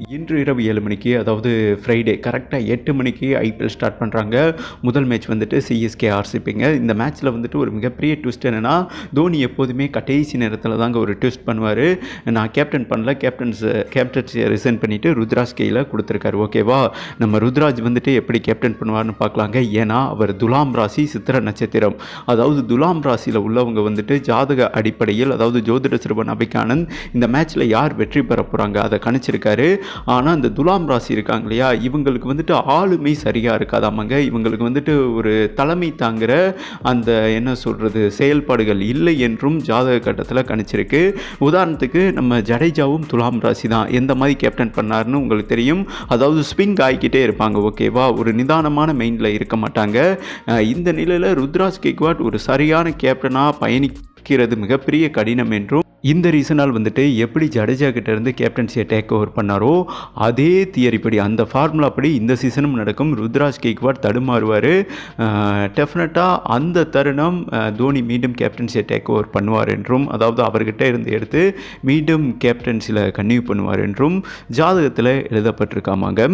இன்று இரவு ஏழு மணிக்கு அதாவது ஃப்ரைடே கரெக்டாக எட்டு மணிக்கு ஐபிஎல் ஸ்டார்ட் பண்ணுறாங்க முதல் மேட்ச் வந்துட்டு சிஎஸ்கே ஆர்சிபிங்க இந்த மேட்ச்சில் வந்துட்டு ஒரு மிகப்பெரிய ட்விஸ்ட் என்னென்னா தோனி எப்போதுமே கடைசி நேரத்தில் தாங்க ஒரு ட்விஸ்ட் பண்ணுவார். நான் கேப்டன் பண்ணல கேப்டன்ஸ் கேப்டன்ஸை ரிசைன் பண்ணிவிட்டு ருத்ராஜ் கையில் கொடுத்துருக்காரு. ஓகேவா நம்ம ருத்ராஜ் வந்துட்டு எப்படி கேப்டன் பண்ணுவார்னு பார்க்கலாங்க. ஏன்னா அவர் துலாம் ராசி சித்திர நட்சத்திரம். அதாவது துலாம் ராசியில் உள்ளவங்க வந்துட்டு ஜாதக அடிப்படையில் அதாவது ஜோதிட சிறுவன் அபிகானந்த் இந்த மேட்ச்சில் யார் வெற்றி பெற போகிறாங்க அதை கணிச்சிருக்காரு. ஆனால் இந்த துலாம் ராசி இருக்காங்க இல்லையா இவங்களுக்கு வந்துட்டு ஆளுமை சரியாக இருக்காதாமாங்க. இவங்களுக்கு வந்துட்டு ஒரு தலைமை தாங்குகிற அந்த என்ன சொல்கிறது செயல்பாடுகள் இல்லை என்றும் ஜாதக கட்டத்தில் கணிச்சிருக்கு. உதாரணத்துக்கு நம்ம ஜடேஜாவும் துலாம் ராசி தான். எந்த மாதிரி கேப்டன் பண்ணாருன்னு உங்களுக்கு தெரியும். அதாவது ஸ்விங் ஆகிக்கிட்டே இருப்பாங்க ஓகேவா ஒரு நிதானமான மெயினில் இருக்க மாட்டாங்க. இந்த நிலையில் ருத்ராஜ் கெக்வாட் ஒரு சரியான கேப்டனாக பயணிக்கிறது மிகப்பெரிய கடினம் என்றும் இந்த ரீசனால் வந்துட்டு எப்படி ஜடேஜா கிட்டேருந்து கேப்டன்சியை டேக் ஓவர் பண்ணாரோ அதே தியரி படி அந்த ஃபார்முலா படி இந்த சீசனும் நடக்கும். ருத்ராஜ் கெய்க்வாட் தடுமாறுவார். டெஃபினட்டாக அந்த தருணம் தோனி மீண்டும் கேப்டன்சியை டேக் ஓவர் பண்ணுவார் என்றும் அதாவது அவர்கிட்ட இருந்து எடுத்து மீண்டும் கேப்டன்சியில் கன்டினியூ பண்ணுவார் என்றும் ஜாதகத்தில் எழுதப்பட்டிருக்காமாங்க.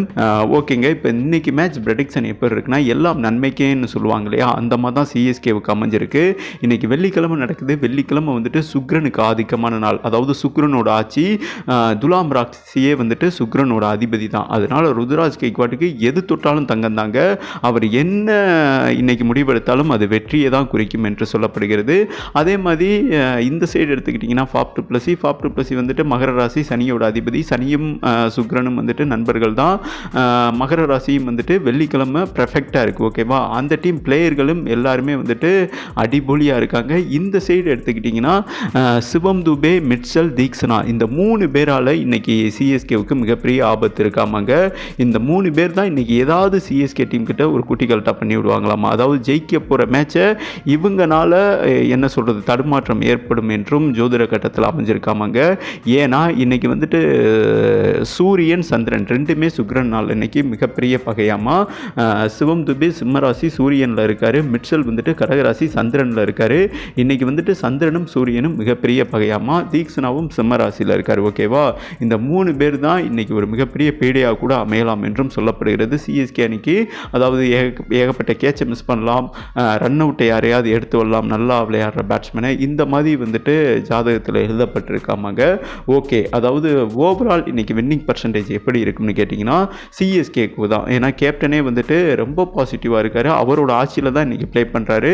ஓகேங்க. இப்போ இன்றைக்கி மேட்ச் ப்ரெடிக்ஷன் எப்படி இருக்குன்னா எல்லாம் நன்மைக்கேன்னு சொல்லுவாங்க இல்லையா? அந்த மாதிரி தான் சிஎஸ்கேவுக்கு அமைஞ்சிருக்கு. இன்றைக்கி வெள்ளிக்கிழமை நடக்குது. வெள்ளிக்கிழமை வந்துட்டு சுக்ரனுக்கு ஆதிக்கம் முக்கியமான நாள். அதாவது சுக்ரனோட ஆட்சி துலாம் ராசியே வந்துட்டு சுக்ரனோட அதிபதி தான். அதனால் ருத்ராஜ் கைக்வாட்டுக்கு எது தொட்டாலும் தங்கம் தாங்க. அவர் என்ன இன்னைக்கு முடிவெடுத்தாலும் அது வெற்றியை தான் குறிக்கும் என்று சொல்லப்படுகிறது. அதே மாதிரி இந்த சைடு எடுத்துக்கிட்டிங்கன்னா Faf du Plessis Faf du Plessis வந்துட்டு மகர ராசி சனியோட அதிபதி. சனியும் சுக்ரனும் வந்துட்டு நண்பர்கள் தான். மகர ராசியும் வந்துட்டு வெள்ளிக்கிழமை பர்ஃபெக்டாக இருக்குது ஓகேவா அந்த டீம் பிளேயர்களும் எல்லாருமே வந்துட்டு அடிபொலியாக இருக்காங்க. இந்த சைடு எடுத்துக்கிட்டிங்கன்னா சிவம் துபே மிட்சல் தீக்ஷனா இந்த மூணு பேரால் இன்றைக்கி சிஎஸ்கேவுக்கு மிகப்பெரிய ஆபத்து இருக்காமாங்க. இந்த மூணு பேர் தான் இன்றைக்கி ஏதாவது சிஎஸ்கே டீம் கிட்ட ஒரு குட்டிகள்ட்டா பண்ணி விடுவாங்களாமா? அதாவது ஜெயிக்க போகிற மேட்சை இவங்கனால என்ன சொல்கிறது தடுமாற்றம் ஏற்படும் என்றும் ஜோதிட கட்டத்தில் அமைஞ்சிருக்காமாங்க. ஏன்னா இன்றைக்கி வந்துட்டு சூரியன் சந்திரன் ரெண்டுமே சுக்ரன் நாள் இன்னைக்கு மிகப்பெரிய பகையாமா? சிவம் துபே சிம்மராசி சூரியனில் இருக்காரு. மிட்சல் வந்துட்டு கடகராசி சந்திரனில் இருக்காரு. இன்றைக்கி வந்துட்டு சந்திரனும் சூரியனும் மிகப்பெரிய பகையாமா? தீக்ஷனாவும் சிம்மராசியில் இருக்கார் ஓகேவா இந்த மூணு பேர் தான் இன்னைக்கு ஒரு மிகப்பெரிய பீடையாக கூட அமையலாம் என்றும் சொல்லப்படுகிறது. சிஎஸ்கே அணிக்கு அதாவது ஏக ஏகப்பட்ட கேட்சை மிஸ் பண்ணலாம். ரன் அவுட்டை யாரையாவது எடுத்து வரலாம். நல்லா விளையாடுற பேட்ஸ்மேனை இந்த மாதிரி வந்துட்டு ஜாதகத்தில் எழுதப்பட்டிருக்காமாங்க. ஓகே அதாவது ஓவரால் இன்னைக்கு வின்னிங் பர்சன்டேஜ் எப்படி இருக்கும்னு கேட்டிங்கன்னா சிஎஸ்கேக்கு தான். ஏன்னா கேப்டனே வந்துட்டு ரொம்ப பாசிட்டிவாக இருக்கார். அவரோட ஆட்சியில் தான் இன்றைக்கி ப்ளே பண்ணுறாரு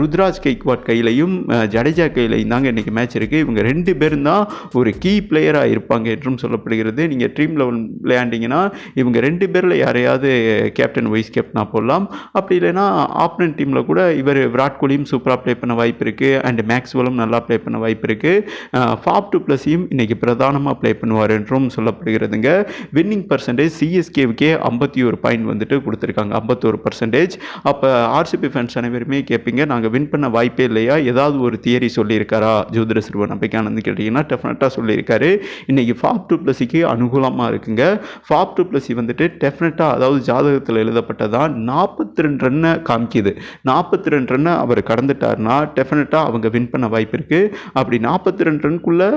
ருத்ராஜ் கெய்க்வாட் கையிலையும் ஜடேஜா கையிலையும் தாங்க இன்றைக்கி மேட்ச் இருக்குது இவங்க ரெண்டு பேரும் தான் ஒரு கீ பிளேயராக இருப்பாங்க என்றும் சொல்லப்படுகிறது. நீங்கள் ட்ரீம் லெவல் விளையாண்டிங்கன்னா இவங்க ரெண்டு பேரில் யாரையாவது கேப்டன் வைஸ் கேப்டனாக போடலாம். அப்படி இல்லைன்னா ஆப்னன் டீமில் கூட இவர் விராட் கோலியும் சூப்பராக ப்ளே பண்ண வாய்ப்பு இருக்குது அண்ட் மேக்ஸ்வெலும் நல்லா ப்ளே பண்ண வாய்ப்பு இருக்குது ஃபாப் டூ ப்ளஸையும் இன்றைக்கி பிரதானமாக ப்ளே பண்ணுவார் என்றும் சொல்லப்படுகிறதுங்க. வின்னிங் பர்சன்டேஜ் சிஎஸ்கேவுக்கே ஐம்பத்தி ஒரு பாயிண்ட் வந்துட்டு கொடுத்துருக்காங்க. ஐம்பத்தோரு பர்சன்டேஜ் அப்போ ஆர்சிபி ஃபேன்ஸ் அனைவருமே கேட்பீங்க நாங்கள் வின் பண்ண வாய்ப்பே இல்லையா? ஏதாவது ஒரு தியரி சொல்லியிருக்காரா? ஜோதிட சிறுவன் நம்பிக்கையானந்து கேட்டிங்கன்னா டெஃபினட்டாக சொல்லியிருக்காரு. இன்றைக்கி ஃபாப் டூ ப்ளஸிக்கு அனுகூலமாக இருக்குங்க. ஃபாப் டூ ப்ளஸி வந்துட்டு டெஃபினட்டாக அதாவது ஜாதகத்தில் எழுதப்பட்டதான் நாற்பத்தி ரெண்டு ரன்னை காமிக்குது. நாற்பத்தி ரெண்டு ரன்னை அவர் கடந்துட்டார்னா டெஃபினட்டாக அவங்க வின் பண்ண வாய்ப்பு இருக்குது அப்படி நாற்பத்தி ரெண்டு ரன்குள்ளே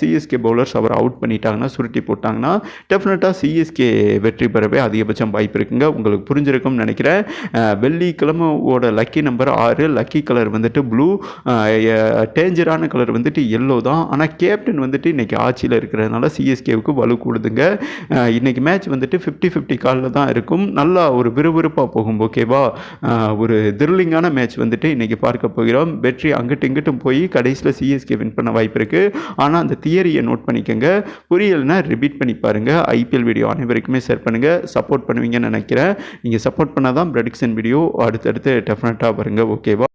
சிஎஸ்கே பவுலர்ஸ் அவர் அவுட் பண்ணிட்டாங்கன்னா சுருட்டி போட்டாங்கன்னா டெஃபினட்டாக சிஎஸ்கே வெற்றி பெறவே அதிகபட்சம் வாய்ப்பு இருக்குங்க. உங்களுக்கு புரிஞ்சிருக்கும்னு நினைக்கிறேன். அஹ், வெள்ளிக்கிழமையோட லக்கி நம்பர் ஆறு. லக்கி கலர் வந்துட்டு ப்ளூ டேஞ்சரான கலர் வந்து வந்துட்டு எல்லோ தான். ஆனால் கேப்டன் வந்துட்டு இன்றைக்கி ஆட்சியில் இருக்கிறதுனால சிஎஸ்கேவுக்கு வலு கூடுதுங்க. இன்றைக்கி இன்னைக்கு மேட்ச் வந்துட்டு ஃபிஃப்டி ஃபிஃப்டி காலில் தான் இருக்கும். நல்லா ஒரு விறுவிறுப்பாக போகும் ஓகேவா ஒரு த்ரில்லிங்கான மேட்ச் வந்துட்டு இன்றைக்கி பார்க்க போகிறோம். வெற்றி அங்கிட்டு இங்கிட்டும் போய் கடைசியில் சிஎஸ்கே வின் பண்ண வாய்ப்பு இருக்குது ஆனால் அந்த தியரியை நோட் பண்ணிக்கோங்க. புரியலைன்னா ரிப்பீட் பண்ணி பாருங்கள் ஐபிஎல் வீடியோ அனைவருக்குமே ஷேர் பண்ணுங்கள் சப்போர்ட் பண்ணுவீங்கன்னு நினைக்கிறேன். நீங்கள் சப்போர்ட் பண்ணால் தான் ப்ரெடிக்ஷன் வீடியோ அடுத்தடுத்து டெஃபினட்டாக வருங்க ஓகேவா